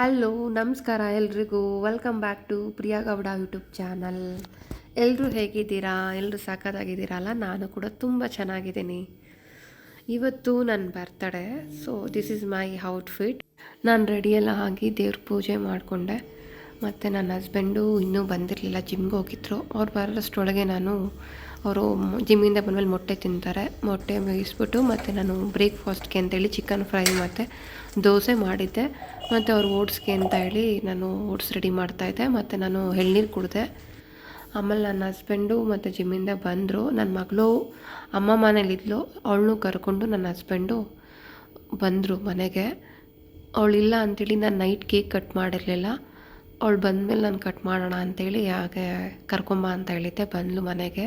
Hello ನಮಸ್ಕಾರ ಎಲ್ರಿಗೂ. Welcome back to Priya Gowda YouTube channel. ಎಲ್ಲರೂ ಹೇಗಿದ್ದೀರಾ? ಎಲ್ಲರೂ ಸಾಕಾಗಿದ್ದೀರಲ್ಲ ನಾನು ಕೂಡ ತುಂಬ ಚೆನ್ನಾಗಿದ್ದೀನಿ. ಇವತ್ತು ನನ್ನ birthday so this is my outfit ನಾನು ರೆಡಿಯೆಲ್ಲ ಆಗಿ ದೇವ್ರ ಪೂಜೆ ಮಾಡಿಕೊಂಡೆ. ಮತ್ತು ನನ್ನ ಹಸ್ಬೆಂಡು ಇನ್ನೂ ಬಂದಿರಲಿಲ್ಲ ಜಿಮ್ಗೆ ಹೋಗಿದ್ರು. ಅವ್ರು ಬರೋಷ್ಟರೊಳಗೆ ನಾನು ಅವರು ಜಿಮ್ಮಿಂದ ಬಂದಮೇಲೆ ಮೊಟ್ಟೆ ತಿಂತಾರೆ. ಮೊಟ್ಟೆ ಬೇಯಿಸ್ಬಿಟ್ಟು ಮತ್ತು ನಾನು ಬ್ರೇಕ್ಫಾಸ್ಟ್ಗೆ ಅಂತೇಳಿ ಚಿಕನ್ ಫ್ರೈ ಮತ್ತು ದೋಸೆ ಮಾಡಿದ್ದೆ. ಮತ್ತು ಅವ್ರು ಓಟ್ಸ್ಗೆ ಅಂತ ಹೇಳಿ ನಾನು ಓಟ್ಸ್ ರೆಡಿ ಮಾಡ್ತಾಯಿದ್ದೆ ಮತ್ತು ನಾನು ಎಳ್ನೀರು ಕುಡಿದೆ. ಆಮೇಲೆ ನನ್ನ ಹಸ್ಬೆಂಡು ಮತ್ತು ಜಿಮ್ಮಿಂದ ಬಂದರು. ನನ್ನ ಮಗಳು, ಅಮ್ಮ ಮನೇಲಿದ್ಲು ಅವಳನ್ನು ಕರ್ಕೊಂಡು ನನ್ನ ಹಸ್ಬೆಂಡು ಬಂದರು ಮನೆಗೆ. ಅವಳಿಲ್ಲ ಅಂಥೇಳಿ ನಾನು ನೈಟ್ ಕೇಕ್ ಕಟ್ ಮಾಡಿರಲಿಲ್ಲ. ಅವಳು ಬಂದಮೇಲೆ ನಾನು ಕಟ್ ಮಾಡೋಣ ಅಂತೇಳಿ ಹಾಗೆ ಕರ್ಕೊಂಬ ಅಂತ ಹೇಳಿದ್ದೆ ಬಂದಳು ಮನೆಗೆ.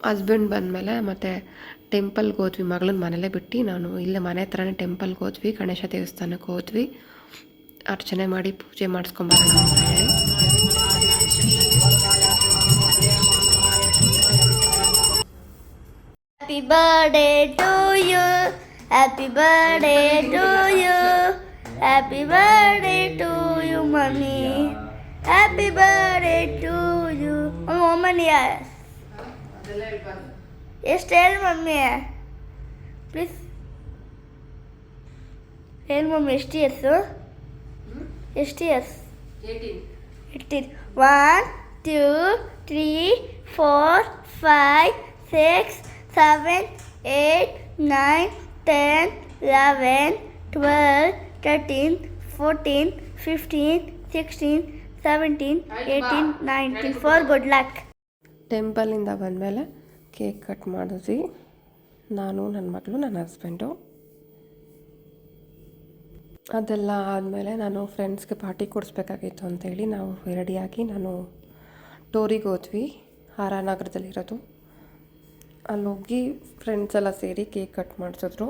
ಹಸ್ಬೆಂಡ್ ಬಂದಮೇಲೆ ಮತ್ತು ಟೆಂಪಲ್ಗೆ ಹೋದ್ವಿ ಮಗಳನ್ನ ಮನೇಲೇ ಬಿಟ್ಟು ನಾನು ಇಲ್ಲೇ ಮನೆ ಹತ್ರನೇ ಟೆಂಪಲ್ಗೆ ಹೋದ್ವಿ ಗಣೇಶ ದೇವಸ್ಥಾನಕ್ಕೆ ಹೋದ್ವಿ ಅರ್ಚನೆ ಮಾಡಿ ಪೂಜೆ ಮಾಡಿಸ್ಕೊಂಬರೋಣ ಅಂತ ಹೇಳಿ Happy birthday to you. Happy birthday to you. Happy birthday to you, mommy. Happy birthday to you. Mummy ಒಮ್ಮನಿಯ ಎಷ್ಟು ಹೇಳಿ ಮಮ್ಮಿ ಪ್ಲೀಸ್ ಹೇಳಿ ಮಮ್ಮಿ ಎಷ್ಟು ಇಯರ್ಸು ಎಷ್ಟು years ಇಡ್ತೀರಿ one two three four five six seven eight nine ten eleven twelve thirteen fourteen fifteen sixteen seventeen eighteen nineteen for good luck ಟೆಂಪಲಿಂದ ಬಂದಮೇಲೆ cake cut ಮಾಡಿದ್ವಿ. ನಾನು ನನ್ನ ಮಗಳು, ನನ್ನ ಹಸ್ಬೆಂಡು. ಅದೆಲ್ಲ ಆದಮೇಲೆ ನಾನು ಫ್ರೆಂಡ್ಸ್ಗೆ ಪಾರ್ಟಿ ಕೊಡಿಸ್ಬೇಕಾಗಿತ್ತು ಅಂತೇಳಿ ನಾವು ರೆಡಿಯಾಗಿ ನಾನು ಟೂರಿಗೆ ಹೋದ್ವಿ ಅಲ್ಲಿ ಹೋಗಿ ಫ್ರೆಂಡ್ಸ್ ಎಲ್ಲ ಸೇರಿ ಕೇಕ್ ಕಟ್ ಮಾಡಿಸಿದ್ರು.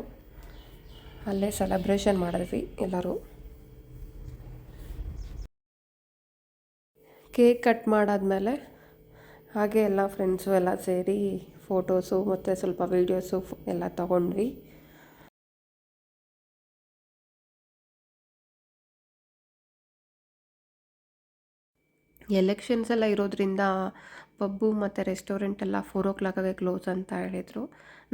ಅಲ್ಲೇ ಸೆಲೆಬ್ರೇಷನ್ ಮಾಡಿದ್ವಿ ಎಲ್ಲರೂ. ಕೇಕ್ ಕಟ್ ಮಾಡಾದ್ಮೇಲೆ ಹಾಗೆ ಎಲ್ಲ ಫ್ರೆಂಡ್ಸು ಎಲ್ಲ ಸೇರಿ ಫೋಟೋಸು ಮತ್ತು ಸ್ವಲ್ಪ ವೀಡಿಯೋಸು ಎಲ್ಲ ತಗೊಂಡ್ವಿ. ಎಲೆಕ್ಷನ್ಸ್ ಎಲ್ಲ ಇರೋದ್ರಿಂದ ಪಬ್ಬು ಮತ್ತು ರೆಸ್ಟೋರೆಂಟ್ ಎಲ್ಲ ಫೋರ್ ಓ ಕ್ಲಾಕಾಗೆ ಕ್ಲೋಸ್ ಅಂತ ಹೇಳಿದರು.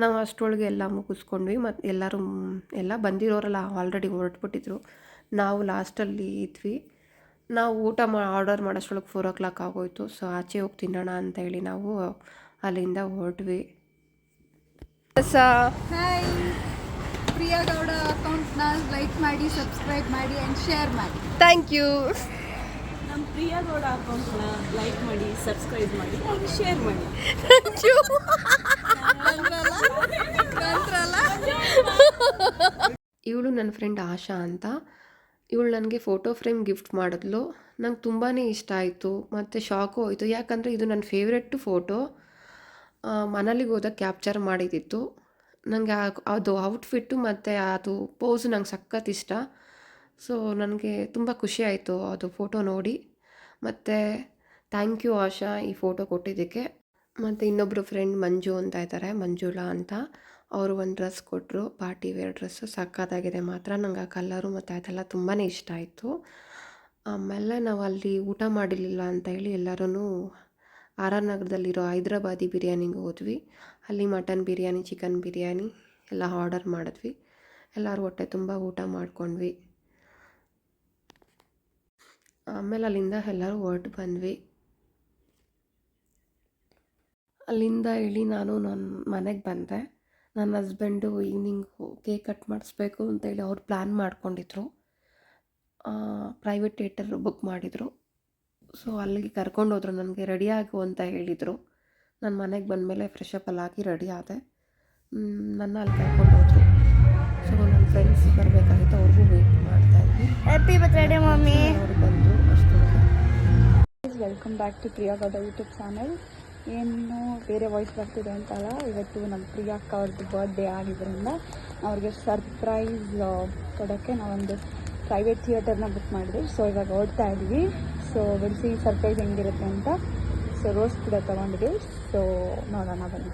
ನಾವು ಅಷ್ಟರೊಳಗೆ ಎಲ್ಲ ಮುಗಿಸ್ಕೊಂಡ್ವಿ ಮತ್ತು ಎಲ್ಲರೂ ಎಲ್ಲ ಬಂದಿರೋರೆಲ್ಲ ಆಲ್ರೆಡಿ ಹೊರಟ್ಬಿಟ್ಟಿದ್ರು. ನಾವು ಲಾಸ್ಟಲ್ಲಿ ಇದ್ವಿ. ನಾವು ಊಟ ಮಾ ಆರ್ಡರ್ ಮಾಡೋಷ್ಟ್ರೊಳಗೆ ಫೋರ್ ಓ ಕ್ಲಾಕ್ ಆಗೋಯಿತು. ಸೊ ಆಚೆ ಹೋಗಿ ತಿನ್ನೋಣ ಅಂತ ಹೇಳಿ ನಾವು ಅಲ್ಲಿಂದ ಹೊರಟ್ವಿ. ಹಾಯ್ ಪ್ರಿಯಾ ಗೌಡ ಅಕೌಂಟ್ನ ಲೈಕ್ ಮಾಡಿ ಸಬ್ಸ್ಕ್ರೈಬ್ ಮಾಡಿ ಆ್ಯಂಡ್ ಶೇರ್ ಮಾಡಿ. ಥ್ಯಾಂಕ್ ಯು ನಮ್ಮ ಪ್ರಿಯಾ ಗೌಡ ಅಕೌಂಟ್ನ ಲೈಕ್ ಮಾಡಿ ಸಬ್ಸ್ಕ್ರೈಬ್ ಮಾಡಿ ಆ್ಯಂಡ್ ಶೇರ್ ಮಾಡಿ. ಇವಳು ನನ್ನ ಫ್ರೆಂಡ್ ಆಶಾ ಅಂತ. ಇವಳು ನನಗೆ ಫೋಟೋ ಫ್ರೇಮ್ ಗಿಫ್ಟ್ ಮಾಡಿದ್ಲು. ನಂಗೆ ತುಂಬಾ ಇಷ್ಟ ಆಯಿತು. ಮತ್ತು ಶಾಕು ಹೋಯಿತು. ಯಾಕಂದರೆ ಇದು ನನ್ನ ಫೇವ್ರೆಟ್ ಫೋಟೋ. ಮನಾಲಿಗೆ ಹೋದಾಗ ಕ್ಯಾಪ್ಚರ್ ಮಾಡಿದ್ದಿತ್ತು. ನನಗೆ ಅದು ಔಟ್ಫಿಟ್ಟು ಮತ್ತು ಅದು ಪೋಸ್ ನಂಗೆ ಸಖತ್ ಇಷ್ಟ. ಸೊ, ನನಗೆ ತುಂಬ ಖುಷಿ ಆಯಿತು ಅದು ಫೋಟೋ ನೋಡಿ. ಮತ್ತು ಥ್ಯಾಂಕ್ ಯು ಆಶಾ ಈ ಫೋಟೋ ಕೊಟ್ಟಿದ್ದಕ್ಕೆ. ಮತ್ತು ಇನ್ನೊಬ್ಬರು ಫ್ರೆಂಡ್ ಮಂಜು ಅಂತ ಇದ್ದಾರೆ, ಮಂಜುಳಾ ಅಂತ. ಅವರು ಒಂದು ಡ್ರೆಸ್ ಕೊಟ್ಟರು ಪಾರ್ಟಿ ವೇರ್ ಡ್ರೆಸ್ಸು ಸಕ್ಕತ್ತಾಗಿದೆ ಮಾತ್ರ. ನಂಗೆ ಆ ಕಲ್ಲರು ಮತ್ತು ಅದೆಲ್ಲ ತುಂಬಾ ಇಷ್ಟ ಆಯಿತು. ಆಮೇಲೆ ನಾವು ಅಲ್ಲಿ ಊಟ ಮಾಡಿರಲಿಲ್ಲ ಅಂತ ಹೇಳಿ ಎಲ್ಲರೂ ಆರ್ ಆರ್ ನಗರದಲ್ಲಿರೋ ಹೈದ್ರಾಬಾದಿ ಬಿರಿಯಾನಿಗೆ ಹೋದ್ವಿ. ಅಲ್ಲಿ ಮಟನ್ ಬಿರಿಯಾನಿ, ಚಿಕನ್ ಬಿರಿಯಾನಿ ಎಲ್ಲ ಆರ್ಡರ್ ಮಾಡಿದ್ವಿ. ಎಲ್ಲರೂ ಹೊಟ್ಟೆ ತುಂಬ ಊಟ ಮಾಡ್ಕೊಂಡ್ವಿ. ಆಮೇಲೆ ಅಲ್ಲಿಂದ ಎಲ್ಲರೂ ಹೊರಟು ಬಂದ್ವಿ. ಅಲ್ಲಿಂದ ಹೇಳಿ ನಾನು ನನ್ನ ಮನೆಗೆ ಬಂದೆ. ನನ್ನ ಹಸ್ಬೆಂಡು ಈವ್ನಿಂಗು ಕೇಕ್ ಕಟ್ ಮಾಡಿಸ್ಬೇಕು ಅಂತೇಳಿ ಅವ್ರು ಪ್ಲ್ಯಾನ್ ಮಾಡ್ಕೊಂಡಿದ್ರು. ಪ್ರೈವೇಟ್ ಥಿಯೇಟರ್ ಬುಕ್ ಮಾಡಿದರು. ಸೊ ಅಲ್ಲಿಗೆ ಕರ್ಕೊಂಡು ಹೋದ್ರು. ನನಗೆ ರೆಡಿ ಆಗು ಅಂತ ಹೇಳಿದರು. ನನ್ನ ಮನೆಗೆ ಬಂದಮೇಲೆ ಫ್ರೆಶಪ್ ಅಪ್ ಎಲ್ಲ ಆಗಿ ರೆಡಿ ಆದೆ. ನನ್ನ ಅಲ್ಲಿ ಕರ್ಕೊಂಡು ಹೋದರು. ಸೊ ನನ್ನ ಫ್ರೆಂಡ್ಸ್ ಬರಬೇಕಾಗಿತ್ತು. ಅವ್ರಿಗೂ ವೆಯ್ಟ್ ಮಾಡ್ತಾಯಿದ್ವಿ ಹ್ಯಾಪಿ ಬರ್ತ್ಡೇ ಮಮ್ಮಿ. ಅವ್ರು ಬಂದರು. ಅಷ್ಟು. Welcome back to Priya Gowda YouTube channel ಏನು ಬೇರೆ ವಾಯ್ಸ್ ಬರ್ತಿದೆ ಅಂತಲ್ಲ, ಇವತ್ತು ನಮ್ಮ ಪ್ರಿಯಾಕ್ಕ ಅವ್ರದ್ದು ಬರ್ಡೇ ಆಗಿದ್ದರಿಂದ ಅವ್ರಿಗೆ ಸರ್ಪ್ರೈಸ್ ಕೊಡೋಕ್ಕೆ ನಾವೊಂದು ಪ್ರೈವೇಟ್ ಥಿಯೇಟರ್ನ ಬುಕ್ ಮಾಡಿದ್ವಿ. ಸೊ ಇವಾಗ ಓಡ್ತಾ ಇದ್ವಿ. ಸೊ ಬಿಡಿಸಿ ಸರ್ಪ್ರೈಸ್ ಹೆಂಗಿರುತ್ತೆ ಅಂತ. ಸೊ ರೋಸ್ ಕೂಡ ತೊಗೊಂಡಿದ್ವಿ. ಸೊ ನೋಡೋಣ ಬನ್ನಿ.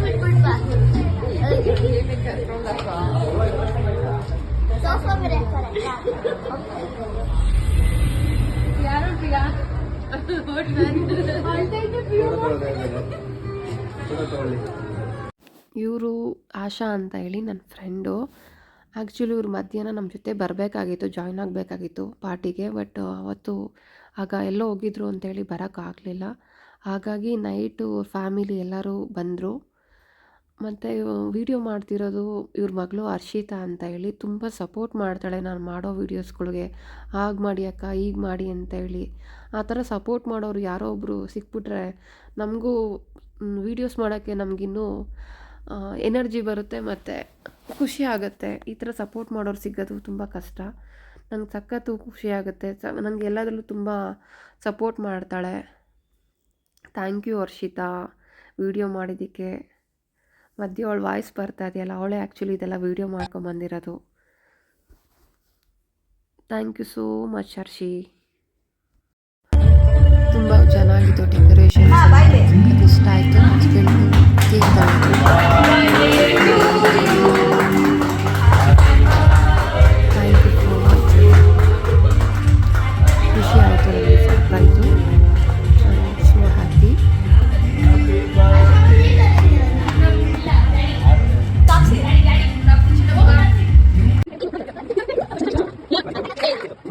ಇವರು ಆಶಾ ಅಂತ ಹೇಳಿ ನನ್ನ ಫ್ರೆಂಡು ಆ್ಯಕ್ಚುಲಿ ಇವ್ರ ಮಧ್ಯಾಹ್ನ ನಮ್ಮ ಜೊತೆ ಬರಬೇಕಾಗಿತ್ತು ಜಾಯ್ನ್ ಆಗಬೇಕಾಗಿತ್ತು ಪಾರ್ಟಿಗೆ ಬಟ್ ಅವತ್ತು ಆಗ ಎಲ್ಲೋ ಹೋಗಿದ್ರು ಅಂತೇಳಿ ಬರೋಕ್ಕಾಗಲಿಲ್ಲ ಹಾಗಾಗಿ ನೈಟು ಫ್ಯಾಮಿಲಿ ಎಲ್ಲರೂ ಬಂದರು. ಮತ್ತು ವೀಡಿಯೋ ಮಾಡ್ತಿರೋದು ಇವ್ರ ಮಗಳು ಹರ್ಷಿತಾ ಅಂತ ಹೇಳಿ ತುಂಬ ಸಪೋರ್ಟ್ ಮಾಡ್ತಾಳೆ ನಾನು ಮಾಡೋ ವೀಡಿಯೋಸ್ಗಳಿಗೆ ಹಾಗೆ ಮಾಡಿ ಅಕ್ಕ ಈಗ ಮಾಡಿ ಅಂತ ಹೇಳಿ. ಆ ಥರ ಸಪೋರ್ಟ್ ಮಾಡೋರು ಯಾರೋ ಒಬ್ಬರು ಸಿಕ್ಬಿಟ್ರೆ ನಮಗೂ ವೀಡಿಯೋಸ್ ಮಾಡೋಕ್ಕೆ ನಮಗಿನ್ನೂ ಎನರ್ಜಿ ಬರುತ್ತೆ ಮತ್ತು ಖುಷಿ ಆಗುತ್ತೆ. ಈ ಥರ ಸಪೋರ್ಟ್ ಮಾಡೋರು ಸಿಗೋದು ತುಂಬ ಕಷ್ಟ. ನಂಗೆ ಸಖತ್ತು ಖುಷಿ ಆಗುತ್ತೆ. ಸ ನನಗೆ ಎಲ್ಲದರಲ್ಲೂ ತುಂಬ ಸಪೋರ್ಟ್ ಮಾಡ್ತಾಳೆ. Thank you Harshita. ವೀಡಿಯೋ ಮಾಡಿದ್ದಕ್ಕೆ. ಮಧ್ಯೆ ಅವಳು ವಾಯ್ಸ್ ಬರ್ತಾ ಇದೆಯಲ್ಲ ಅವಳೇ ಆ್ಯಕ್ಚುಲಿ ಇದೆಲ್ಲ video ಮಾಡ್ಕೊಂಬಂದಿರೋದು thank you so much Harshi. ತುಂಬ ಚೆನ್ನಾಗಿತ್ತು ಡೆಕೋರೇಷನ್ ಇಷ್ಟ ಆಯಿತು ಕೇಕ್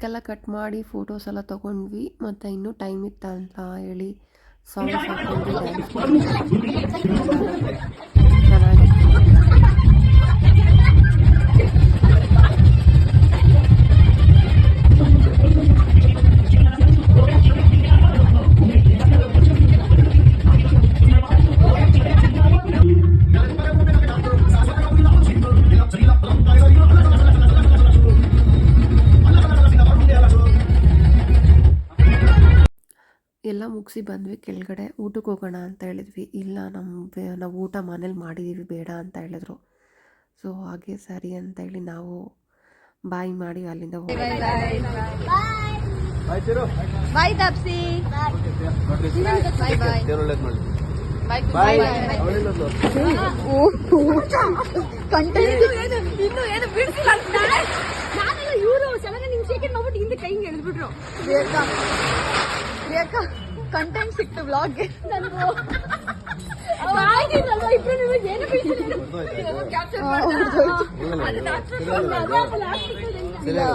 ಕೇಕೆಲ್ಲ ಕಟ್ ಮಾಡಿ ಫೋಟೋಸ್ ಎಲ್ಲ ತಗೊಂಡ್ವಿ. ಮತ್ತೆ ಇನ್ನೂ ಟೈಮ್ ಇತ್ತ ಅಂತ ಹೇಳಿ ಸಾಂಗ್ಸ್ ಮುಗಿಸಿ ಬಂದ್ವಿ ಕೆಳಗಡೆ ಊಟಕ್ಕೆ ಹೋಗೋಣ ಅಂತ ಹೇಳಿದ್ವಿ. ಇಲ್ಲ ನಮ್ಮ ನಾವು ಊಟ ಮನೇಲಿ ಮಾಡಿದ್ದೀವಿ ಬೇಡ ಅಂತ ಹೇಳಿದ್ರು. ಸೊ ಹಾಗೆ ಸರಿ ಅಂತ ಹೇಳಿ ನಾವು ಬಾಯಿ ಮಾಡಿ ಅಲ್ಲಿಂದ ಬಾಯ್ ತಾಪ್ಸಿ ಬಾಯ್ ಬಾಯ್ ಕಂಟೆಂಟ್. ಇನ್ನು ಏನು ಬಿಡ್ಸಿಲ್ಲ ನಾನೆಲ್ಲ ಇವರು ಚೆನ್ನಾಗಿ ನಿಂಗೆ ಸೆಕೆಂಡ್ ಮಾಡ್ಬಿಟ್ಟು ಹಿಂದೆ ಎಳೆದ್ಬಿಟ್ರು. ಪ್ರಿಯಕ್ಕಾ ಪ್ರಿಯಕ್ಕಾ ಕಂಟೆಂಟ್ ಸಿಕ್ತು ಬ್ಲಾಗ್ಗೆ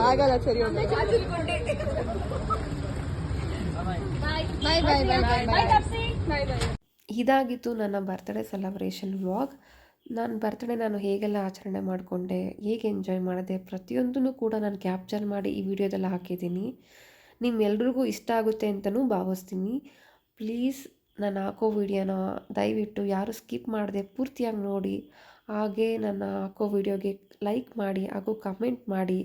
ಆಗಲ್ಲ ಸರಿ ಬಾಯ್ ಬಾಯ್ ಬಾಯ್ ಬಾಯ್ ಬಾಯ್ ಇದಾಗಿತ್ತು ನನ್ನ ಬರ್ತ್ಡೇ ಸೆಲೆಬ್ರೇಷನ್ ವ್ಲಾಗ್ ನಾನು ಬರ್ತ್ಡೇ ನಾನು ಹೇಗೆಲ್ಲ ಆಚರಣೆ ಮಾಡಿಕೊಂಡೆ ಹೇಗೆ ಎಂಜಾಯ್ ಮಾಡಿದೆ ಪ್ರತಿಯೊಂದನ್ನು ಕೂಡ ನಾನು ಕ್ಯಾಪ್ಚರ್ ಮಾಡಿ ಈ ವಿಡಿಯೋದಲ್ಲಿ ಹಾಕಿದ್ದೀನಿ. ನಿಮ್ಮೆಲ್ರಿಗೂ ಇಷ್ಟ ಆಗುತ್ತೆ ಅಂತಲೂ ಭಾವಿಸ್ತೀನಿ. ಪ್ಲೀಸ್ ನಾನು ಹಾಕೋ ವಿಡಿಯೋನ ದಯವಿಟ್ಟು ಯಾರು ಸ್ಕಿಪ್ ಮಾಡದೆ ಪೂರ್ತಿಯಾಗಿ ನೋಡಿ. ಹಾಗೆ ನನ್ನ ಹಾಕೋ ವಿಡಿಯೋಗೆ ಲೈಕ್ ಮಾಡಿ, ಹಾಗೂ ಕಮೆಂಟ್ ಮಾಡಿ.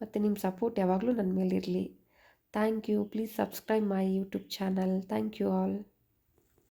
ಮತ್ತು ನಿಮ್ಮ ಸಪೋರ್ಟ್ ಯಾವಾಗಲೂ ನನ್ನ ಮೇಲಿರಲಿ. Thank you. Please subscribe my YouTube channel. Thank you all.